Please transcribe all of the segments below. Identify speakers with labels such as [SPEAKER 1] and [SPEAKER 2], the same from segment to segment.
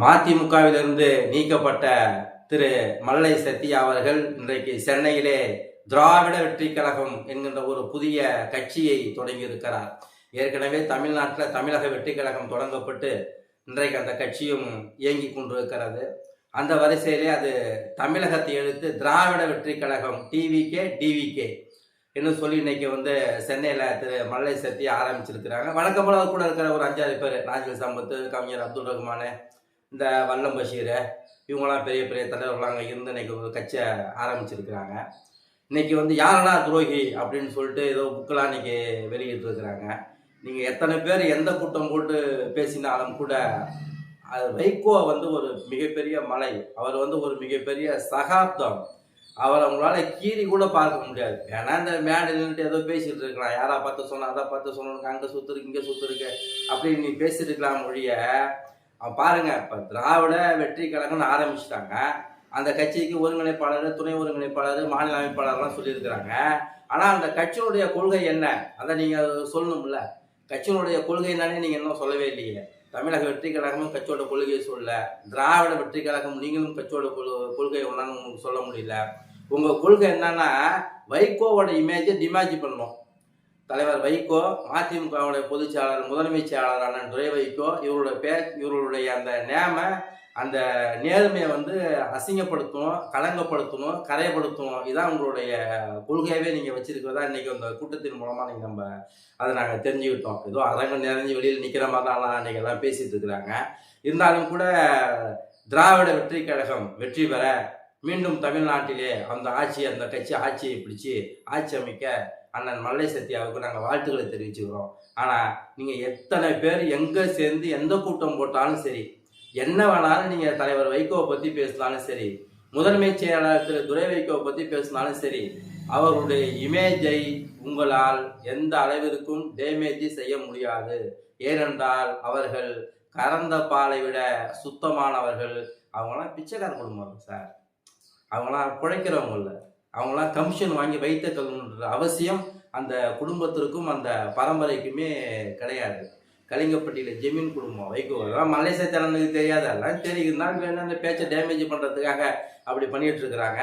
[SPEAKER 1] மதிமுகவிலிருந்து நீக்கப்பட்ட திரு. மல்லை சத்யா அவர்கள் இன்றைக்கு சென்னையிலே திராவிட வெற்றி கழகம் என்கின்ற ஒரு புதிய கட்சியை தொடங்கியிருக்கிறார். ஏற்கனவே தமிழ்நாட்டில் தமிழக வெற்றி கழகம் தொடங்கப்பட்டு இன்றைக்கு அந்த கட்சியும் இயங்கி கொண்டிருக்கிறது. அந்த வரிசையிலே அது தமிழகத்தை எடுத்து திராவிட வெற்றி கழகம் டிவிகே டிவிகே என்று சொல்லி இன்னைக்கு வந்து சென்னையில் திரு. மல்லை சத்தி ஆரம்பிச்சிருக்கிறாங்க. வழக்கம் போல கூட இருக்கிற ஒரு அஞ்சாறு பேர். நாஜில் சம்பத்து கவிஞர் அப்துல் ரஹ்மான் இந்த வல்லம் பஷீர் இவங்களாம் பெரிய பெரிய தலைவர்களாம் அங்கே இருந்து இன்னைக்கு ஒரு கட்சியை ஆரம்பிச்சிருக்கிறாங்க. இன்னைக்கு வந்து யாரடா துரோகி அப்படின்னு சொல்லிட்டு ஏதோ புக்கெலாம் இன்னைக்கு வெளியிட்டு இருக்கிறாங்க நீங்கள் எத்தனை பேர் எந்த கூட்டம் போட்டு பேசினாலும் கூட அது வைகோ வந்து ஒரு மிகப்பெரிய மலை. அவர் வந்து ஒரு மிகப்பெரிய சகாப்தம். அவர் அவங்களால கீறி கூட பார்க்க முடியாது. ஏன்னா இந்த மேடை ஏதோ பேசிட்டு இருக்கலாம். யாரா பார்த்து சொன்னா அதை பார்த்து சொன்னோம். அங்கே சுத்துருக்கு இங்கே சுத்து அப்படின்னு நீ பேசிட்டு இருக்கலாம் மொழிய அவன் பாருங்க இப்போ திராவிட வெற்றி கழகம்னு ஆரம்பிச்சிட்டாங்க. அந்த கட்சிக்கு ஒருங்கிணைப்பாளர் துணை ஒருங்கிணைப்பாளர் மாநில அமைப்பாளர்லாம் சொல்லியிருக்கிறாங்க. ஆனால் அந்த கட்சியினுடைய கொள்கை என்ன? அதை நீங்கள் சொல்லணும்ல. கட்சியினுடைய கொள்கை என்னன்னு நீங்கள் இன்னும் சொல்லவே இல்லையே. தமிழக வெற்றி கழகமும் கட்சியோட கொள்கையை சொல்ல திராவிட வெற்றி கழகம் நீங்களும் கட்சியோட கொள்கை ஒன்றான்னு உங்களுக்கு சொல்ல முடியல. உங்கள் கொள்கை என்னன்னா வைகோவோட இமேஜை டிமாஜி பண்ணணும். தலைவர் வைகோ மதிமுகவுடைய பொதுச் செயலாளர் அண்ணன் துரை வைகோ இவருடைய பே இவருடைய அந்த நேம அந்த நேர்மையை வந்து அசிங்கப்படுத்தணும் களங்கப்படுத்தணும் கரையப்படுத்தணும் இதான் உங்களுடைய கொள்கையாகவே நீங்கள் வச்சிருக்கிறதா இன்னைக்கு அந்த கூட்டத்தின் மூலமாக நீங்கள் நம்ம அதை நாங்கள் தெரிஞ்சுக்கிட்டோம். ஏதோ அரங்கம் நிறைஞ்சு வெளியில் நிற்கிற மாதிரிலாம் இன்னைக்கு எல்லாம் பேசிட்டு இருக்கிறாங்க. இருந்தாலும் கூட திராவிட வெற்றி கழகம் வெற்றி பெற மீண்டும் தமிழ்நாட்டிலே அந்த ஆட்சி அந்த கட்சி ஆட்சியை பிடிச்சு ஆட்சி அமைக்க அண்ணன் மல்லை சத்யாவுக்கு நாங்கள் வாழ்த்துக்களை தெரிவிச்சுக்கிறோம். ஆனால் நீங்கள் எத்தனை பேர் எங்கே சேர்ந்து எந்த கூட்டம் போட்டாலும் சரி என்ன வேணாலும் நீங்கள் தலைவர் வைகோவை பற்றி பேசினாலும் சரி முதன்மை செயலாளர் திரு துரை வைகோவை பற்றி பேசினாலும் சரி அவருடைய இமேஜை உங்களால் எந்த அளவிற்கும் டேமேஜ் செய்ய முடியாது. ஏனென்றால் அவர்கள் கறந்த பாலை விட சுத்தமானவர்கள். அவங்களாம் பிச்சைக்கார குடும்பம் சார். அவங்களாம் பிழைக்கிறவங்க இல்லை. அவங்களாம் கமிஷன் வாங்கி வைத்த கல்வின்ற அவசியம் அந்த குடும்பத்திற்கும் அந்த பரம்பரைக்குமே கிடையாது. கலிங்கப்பட்டியில் ஜெமீன் குடும்பம் வைகோ அதெல்லாம் மலேசியத்தனனுக்கு தெரியாது. அதெல்லாம் தெரியும் இருந்தாலும் வேணும் அந்த பேச்சை டேமேஜ் பண்ணுறதுக்காக அப்படி பண்ணிட்டு இருக்கிறாங்க.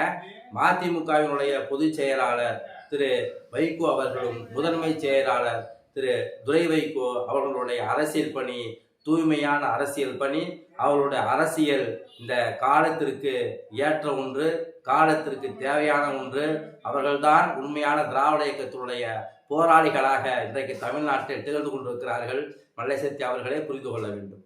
[SPEAKER 1] மதிமுகவினுடைய பொதுச் செயலாளர் திரு வைகோ அவர்களும் முதன்மை செயலாளர் திரு துரை வைகோ அவர்களுடைய அரசியல் பணி தூய்மையான அரசியல் பணி. அவர்களுடைய அரசியல் இந்த காலத்திற்கு ஏற்ற ஒன்று காலத்திற்கு தேவையான ஒன்று. அவர்கள்தான் உண்மையான திராவிட இயக்கத்தினுடைய போராளிகளாக இன்றைக்கு தமிழ்நாட்டில் திகழ்ந்து கொண்டிருக்கிறார்கள். மல்லைசக்தி அவர்களே புரிந்து கொள்ள வேண்டும்.